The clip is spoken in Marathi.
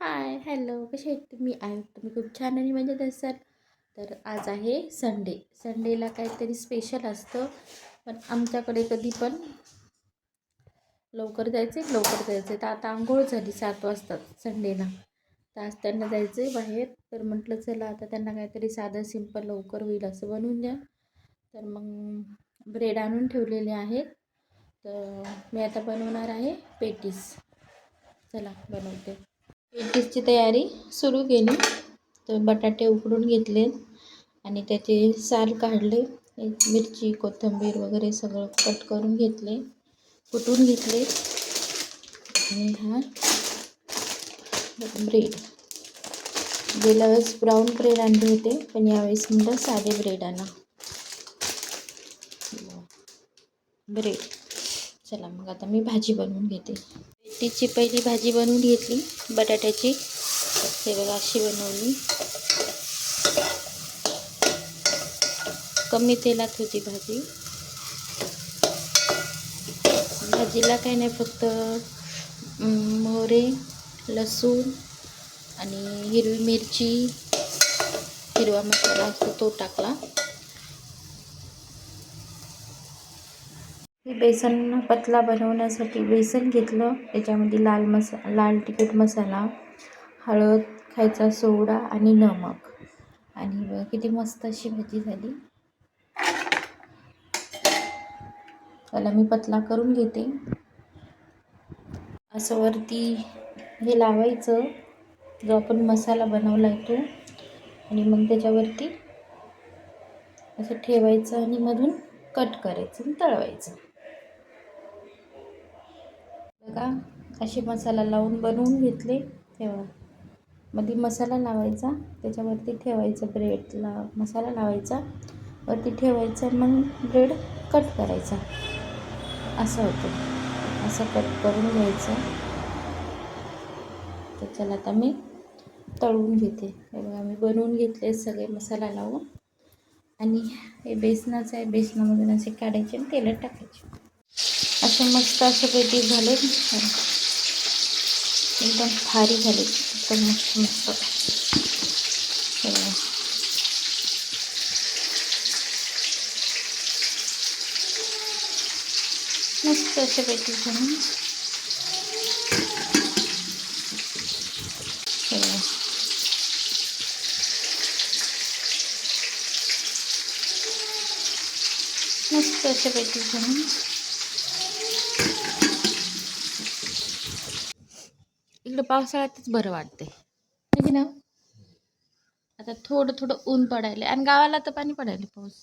हाय हॅलो कसे आहेत तुम्ही? आहे तुम्ही खूप छान आणि मजेत असाल. तर आज आहे संडे. संडेला काहीतरी स्पेशल असतं. पण आमच्याकडे कधी पण लवकर जायचं आहे लवकर जायचं आहे तर आता आंघोळ झाली सात वाजता संडेला. तर आज त्यांना जायचं आहे बाहेर. तर म्हटलं चला आता त्यांना काहीतरी साधं सिंपल लवकर होईल असं बनवून द्या. तर मग ब्रेड आणून ठेवलेले आहेत. तर मी आता बनवणार आहे पेटीस. चला बनवते. पेटीसची तयारी सुरू केली. तर बटाटे उकडून घेतले आणि त्याचे साल काढले. मिरची कोथिंबीर वगैरे सगळं कट करून घेतले. कुटून घेतले. आणि हा ब्रेड. गेल्या वेळेस ब्राऊन ब्रेड आणले होते पण यावेळेस म्हणलं साधे ब्रेड आणा. ब्रेड. चला मग आता मी भाजी बनवून घेते. पेटीची पहिली भाजी बनवून घेतली. बटाट्याची. हे बघा अशी बनवली. कमी तेलात होती भाजी. भाजीला काही नाही फक्त मोहरे लसूण आणि हिरवी मिरची हिरवा मसाला असतो तो टाकला. बेसन पतला बनवण्यासाठी बेसन घेतलं. त्याच्यामध्ये लाल मसा लाल तिखट मसाला हळद खायचा सोडा आणि नमक. आणि किती मस्त अशी भाजी झाली. त्याला मी पतला करून घेते. असं वरती हे लावायचं. जो आपण मसाला बनवला आहे तो. आणि मग त्याच्यावरती असं ठेवायचं आणि मधून कट करायचं आणि तळवायचं. का? असे मसाला लावून बनवून घेतले तेव्हा. मध्ये मसाला लावायचा त्याच्यावरती ठेवायचं ब्रेडला मसाला लावायचा वरती ठेवायचा मग ब्रेड कट करायचा. असं होतं. असं कट करून घ्यायचं. तर चला आता मी तळून घेते. हे बघा मी बनवून घेतले सगळे मसाला लावून. आणि हे बेसनाचं आहे बेसनामधून असे काढायचे आणि तेलात टाकायचे. असे मस्त असे पेटी झाले. एकदम भारी झाले. एकदम मस्त मस्त. मस्त असे पेटी झाले. मस्त असे पेटी झाले. इकडं पावसाळ्यातच बरं वाटते की ना आता थोडं थोडं ऊन पडायला आणि गावाला तर पाणी पडायला पाऊस.